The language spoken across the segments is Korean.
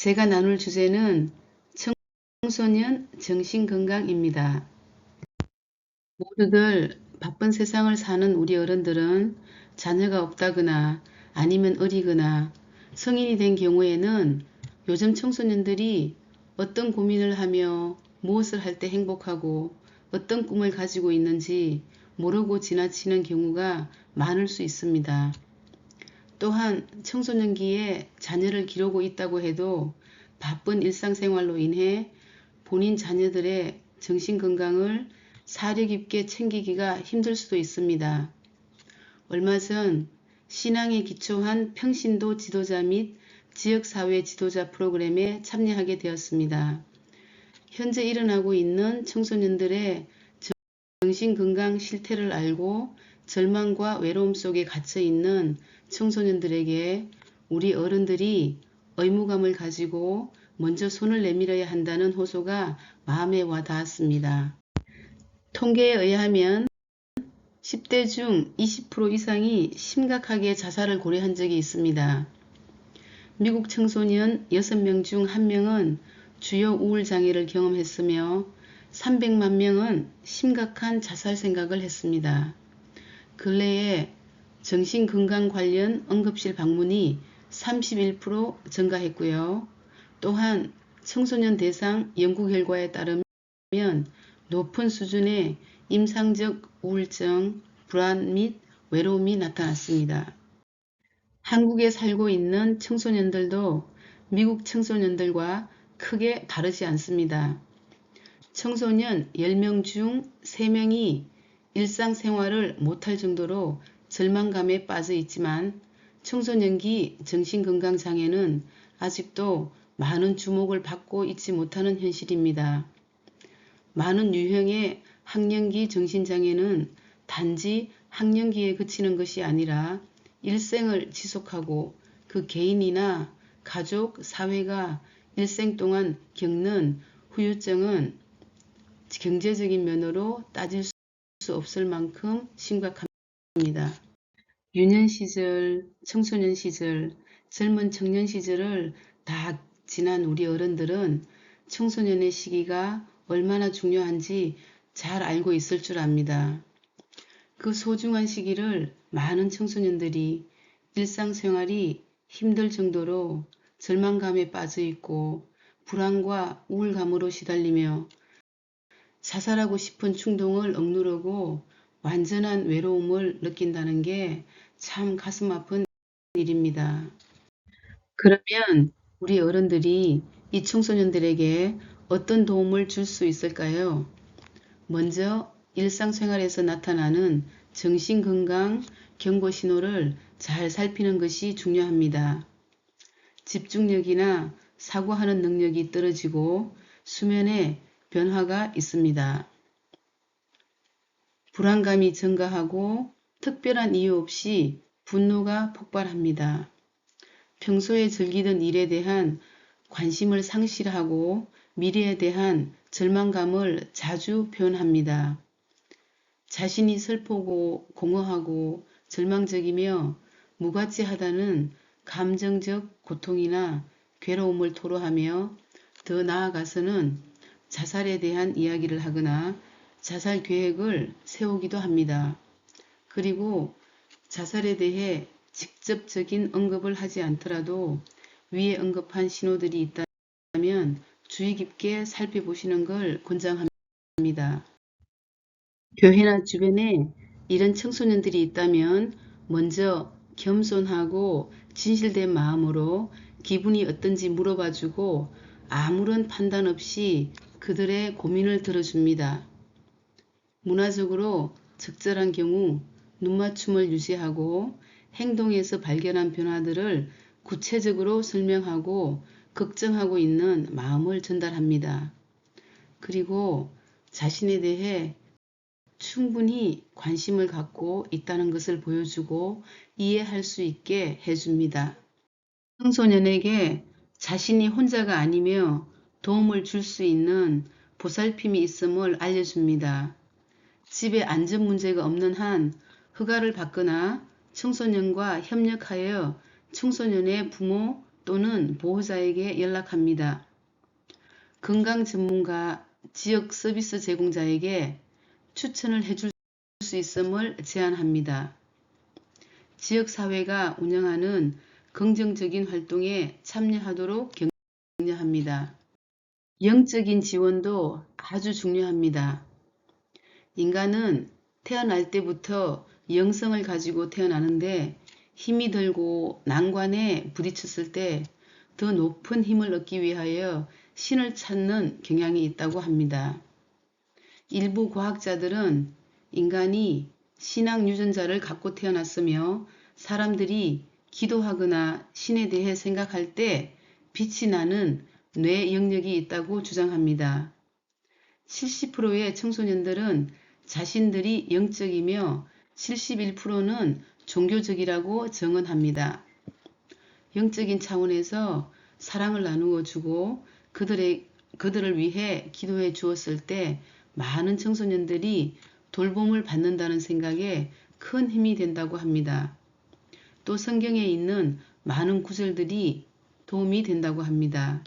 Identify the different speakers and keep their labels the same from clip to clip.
Speaker 1: 제가 나눌 주제는 청소년 정신건강입니다. 모두들 바쁜 세상을 사는 우리 어른들은 자녀가 없다거나 아니면 어리거나 성인이 된 경우에는 요즘 청소년들이 어떤 고민을 하며 무엇을 할 때 행복하고 어떤 꿈을 가지고 있는지 모르고 지나치는 경우가 많을 수 있습니다. 또한 청소년기에 자녀를 기르고 있다고 해도 바쁜 일상생활로 인해 본인 자녀들의 정신건강을 사력 있게 챙기기가 힘들 수도 있습니다. 얼마 전 신앙에 기초한 평신도 지도자 및 지역사회 지도자 프로그램에 참여하게 되었습니다. 현재 일어나고 있는 청소년들의 정신건강 실태를 알고 절망과 외로움 속에 갇혀 있는 청소년들에게 우리 어른들이 의무감을 가지고 먼저 손을 내밀어야 한다는 호소가 마음에 와 닿았습니다. 통계에 의하면 10대 중 20% 이상이 심각하게 자살을 고려한 적이 있습니다. 미국 청소년 6명 중 1명은 주요 우울 장애를 경험했으며 300만 명은 심각한 자살 생각을 했습니다. 근래에 정신건강 관련 응급실 방문이 31% 증가했고요. 또한 청소년 대상 연구 결과에 따르면 높은 수준의 임상적 우울증, 불안 및 외로움이 나타났습니다. 한국에 살고 있는 청소년들도 미국 청소년들과 크게 다르지 않습니다. 청소년 10명 중 3명이 일상생활을 못할 정도로 절망감에 빠져 있지만 청소년기 정신건강장애는 아직도 많은 주목을 받고 있지 못하는 현실입니다. 많은 유형의 학령기 정신장애는 단지 학령기에 그치는 것이 아니라 일생을 지속하고 그 개인이나 가족, 사회가 일생 동안 겪는 후유증은 경제적인 면으로 따질 수 없을 만큼 심각합니다. 유년 시절, 청소년 시절, 젊은 청년 시절을 다 지난 우리 어른들은 청소년의 시기가 얼마나 중요한지 잘 알고 있을 줄 압니다. 그 소중한 시기를 많은 청소년들이 일상생활이 힘들 정도로 절망감에 빠져 있고 불안과 우울감으로 시달리며 자살하고 싶은 충동을 억누르고 완전한 외로움을 느낀다는 게 참 가슴 아픈 일입니다. 그러면 우리 어른들이 이 청소년들에게 어떤 도움을 줄 수 있을까요? 먼저 일상생활에서 나타나는 정신건강 경고 신호를 잘 살피는 것이 중요합니다. 집중력이나 사고하는 능력이 떨어지고 수면에 변화가 있습니다. 불안감이 증가하고 특별한 이유 없이 분노가 폭발합니다. 평소에 즐기던 일에 대한 관심을 상실하고 미래에 대한 절망감을 자주 표현합니다. 자신이 슬프고 공허하고 절망적이며 무가치하다는 감정적 고통이나 괴로움을 토로하며 더 나아가서는 자살에 대한 이야기를 하거나 자살 계획을 세우기도 합니다. 그리고 자살에 대해 직접적인 언급을 하지 않더라도 위에 언급한 신호들이 있다면 주의 깊게 살펴보시는 걸 권장합니다. 교회나 주변에 이런 청소년들이 있다면 먼저 겸손하고 진실된 마음으로 기분이 어떤지 물어봐주고 아무런 판단 없이 그들의 고민을 들어줍니다. 문화적으로 적절한 경우 눈맞춤을 유지하고 행동에서 발견한 변화들을 구체적으로 설명하고 걱정하고 있는 마음을 전달합니다. 그리고 자신에 대해 충분히 관심을 갖고 있다는 것을 보여주고 이해할 수 있게 해줍니다. 청소년에게 자신이 혼자가 아니며 도움을 줄 수 있는 보살핌이 있음을 알려줍니다. 집에 안전 문제가 없는 한 허가를 받거나 청소년과 협력하여 청소년의 부모 또는 보호자에게 연락합니다. 건강 전문가, 지역 서비스 제공자에게 추천을 해줄 수 있음을 제안합니다. 지역사회가 운영하는 긍정적인 활동에 참여하도록 격려합니다. 영적인 지원도 아주 중요합니다. 인간은 태어날 때부터 영성을 가지고 태어나는데 힘이 들고 난관에 부딪혔을 때 더 높은 힘을 얻기 위하여 신을 찾는 경향이 있다고 합니다. 일부 과학자들은 인간이 신앙 유전자를 갖고 태어났으며 사람들이 기도하거나 신에 대해 생각할 때 빛이 나는 뇌 영역이 있다고 주장합니다. 70%의 청소년들은 자신들이 영적이며 71%는 종교적이라고 정언합니다. 영적인 차원에서 사랑을 나누어 주고 그들의, 그들을 위해 기도해 주었을 때 많은 청소년들이 돌봄을 받는다는 생각에 큰 힘이 된다고 합니다. 또 성경에 있는 많은 구절들이 도움이 된다고 합니다.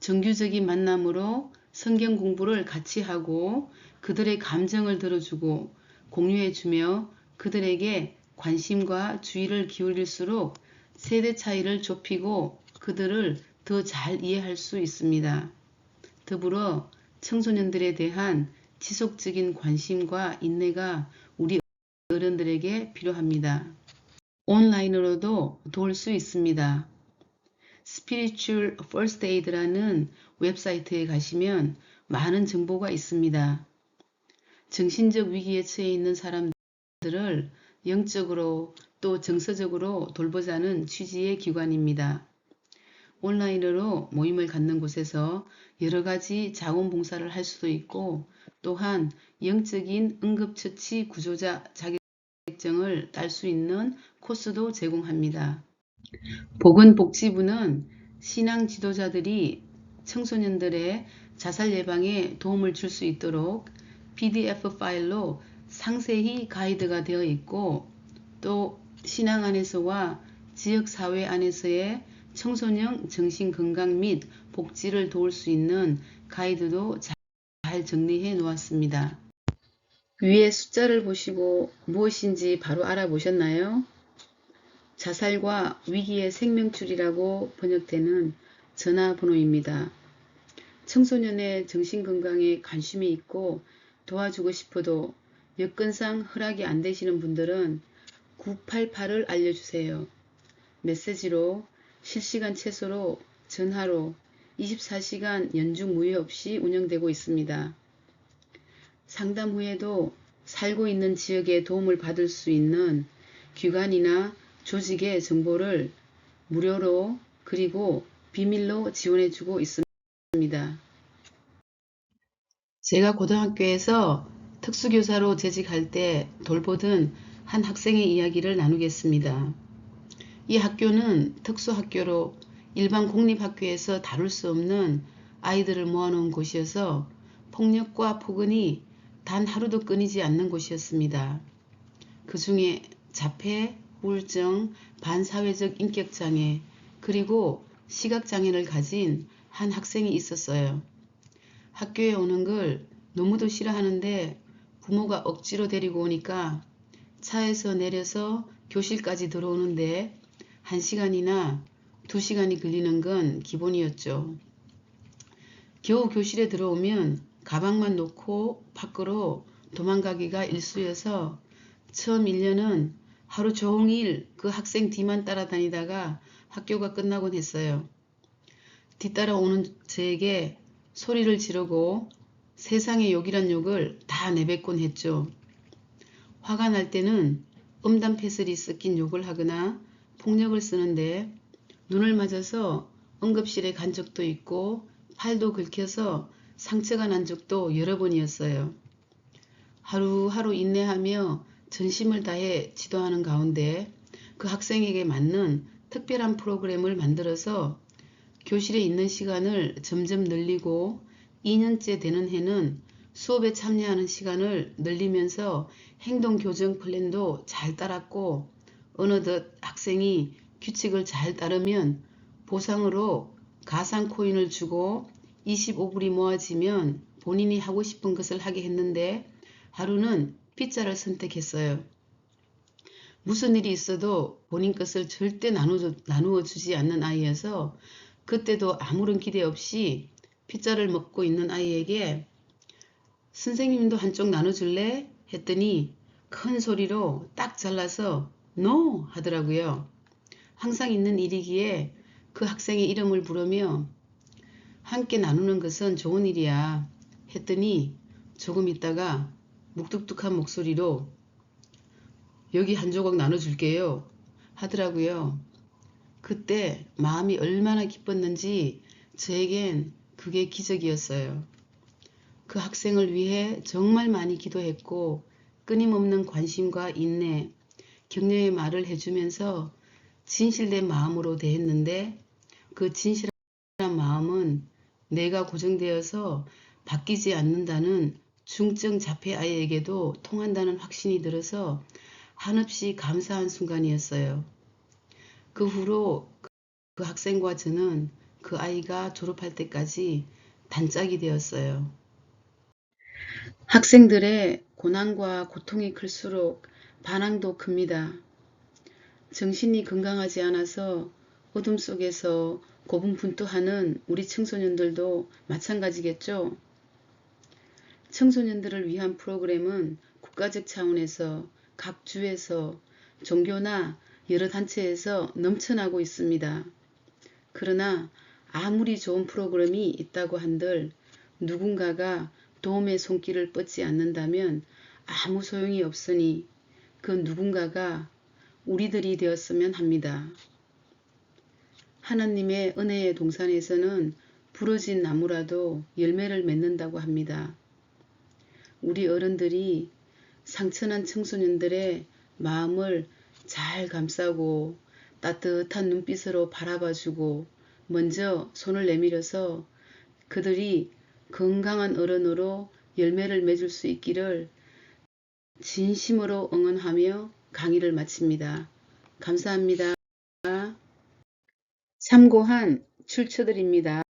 Speaker 1: 정규적인 만남으로 성경 공부를 같이 하고 그들의 감정을 들어주고 공유해주며 그들에게 관심과 주의를 기울일수록 세대 차이를 좁히고 그들을 더 잘 이해할 수 있습니다. 더불어 청소년들에 대한 지속적인 관심과 인내가 우리 어른들에게 필요합니다. 온라인으로도 도울 수 있습니다. Spiritual First Aid라는 웹사이트에 가시면 많은 정보가 있습니다. 정신적 위기에 처해 있는 사람들을 영적으로 또 정서적으로 돌보자는 취지의 기관입니다. 온라인으로 모임을 갖는 곳에서 여러 가지 자원봉사를 할 수도 있고 또한 영적인 응급처치 구조자 자격증을 딸 수 있는 코스도 제공합니다. 보건복지부는 신앙 지도자들이 청소년들의 자살 예방에 도움을 줄 수 있도록 PDF 파일로 상세히 가이드가 되어 있고 또 신앙 안에서와 지역사회 안에서의 청소년 정신건강 및 복지를 도울 수 있는 가이드도 잘 정리해 놓았습니다. 위에 숫자를 보시고 무엇인지 바로 알아보셨나요? 자살과 위기의 생명줄이라고 번역되는 전화번호입니다. 청소년의 정신건강에 관심이 있고 도와주고 싶어도 여건상 허락이 안 되시는 분들은 988을 알려주세요. 메시지로 실시간 채소로 전화로 24시간 연중 무휴 없이 운영되고 있습니다. 상담 후에도 살고 있는 지역에 도움을 받을 수 있는 기관이나 조직의 정보를 무료로 그리고 비밀로 지원해주고 있습니다. 제가 고등학교에서 특수교사로 재직할 때 돌보던 한 학생의 이야기를 나누겠습니다. 이 학교는 특수학교로 일반 공립학교에서 다룰 수 없는 아이들을 모아놓은 곳이어서 폭력과 폭언이 단 하루도 끊이지 않는 곳이었습니다. 그 중에 자폐, 우울증, 반사회적 인격장애, 그리고 시각장애를 가진 한 학생이 있었어요. 학교에 오는 걸 너무도 싫어하는데 부모가 억지로 데리고 오니까 차에서 내려서 교실까지 들어오는데 1시간이나 2시간이 걸리는 건 기본이었죠. 겨우 교실에 들어오면 가방만 놓고 밖으로 도망가기가 일쑤여서 처음 1년은 하루 종일 그 학생 뒤만 따라다니다가 학교가 끝나곤 했어요. 뒤따라오는 저에게 소리를 지르고 세상의 욕이란 욕을 다 내뱉곤 했죠. 화가 날 때는 음담 패슬이 섞인 욕을 하거나 폭력을 쓰는데 눈을 맞아서 응급실에 간 적도 있고 팔도 긁혀서 상처가 난 적도 여러 번이었어요. 하루하루 인내하며 전심을 다해 지도하는 가운데 그 학생에게 맞는 특별한 프로그램을 만들어서 교실에 있는 시간을 점점 늘리고 2년째 되는 해는 수업에 참여하는 시간을 늘리면서 행동 교정 플랜도 잘 따랐고 어느덧 학생이 규칙을 잘 따르면 보상으로 가상 코인을 주고 25불이 모아지면 본인이 하고 싶은 것을 하게 했는데 하루는 피자를 선택했어요. 무슨 일이 있어도 본인 것을 절대 나누어, 주지 않는 아이여서 그때도 아무런 기대 없이 피자를 먹고 있는 아이에게 선생님도 한쪽 나눠줄래? 했더니 큰 소리로 딱 잘라서 NO! 하더라고요. 항상 있는 일이기에 그 학생의 이름을 부르며 함께 나누는 것은 좋은 일이야 했더니 조금 있다가 묵뚝뚝한 목소리로 여기 한 조각 나눠줄게요 하더라고요. 그때 마음이 얼마나 기뻤는지 저에겐 그게 기적이었어요. 그 학생을 위해 정말 많이 기도했고 끊임없는 관심과 인내, 격려의 말을 해주면서 진실된 마음으로 대했는데 그 진실한 마음은 내가 고정되어서 바뀌지 않는다는 중증 자폐 아이에게도 통한다는 확신이 들어서 한없이 감사한 순간이었어요. 그 후로 그 학생과 저는 그 아이가 졸업할 때까지 단짝이 되었어요. 학생들의 고난과 고통이 클수록 반항도 큽니다. 정신이 건강하지 않아서 어둠 속에서 고분분투하는 우리 청소년들도 마찬가지겠죠. 청소년들을 위한 프로그램은 국가적 차원에서 각 주에서 종교나 여러 단체에서 넘쳐나고 있습니다. 그러나 아무리 좋은 프로그램이 있다고 한들 누군가가 도움의 손길을 뻗지 않는다면 아무 소용이 없으니 그 누군가가 우리들이 되었으면 합니다. 하나님의 은혜의 동산에서는 부러진 나무라도 열매를 맺는다고 합니다. 우리 어른들이 상처난 청소년들의 마음을 잘 감싸고 따뜻한 눈빛으로 바라봐주고 먼저 손을 내밀어서 그들이 건강한 어른으로 열매를 맺을 수 있기를 진심으로 응원하며 강의를 마칩니다. 감사합니다. 참고한 출처들입니다.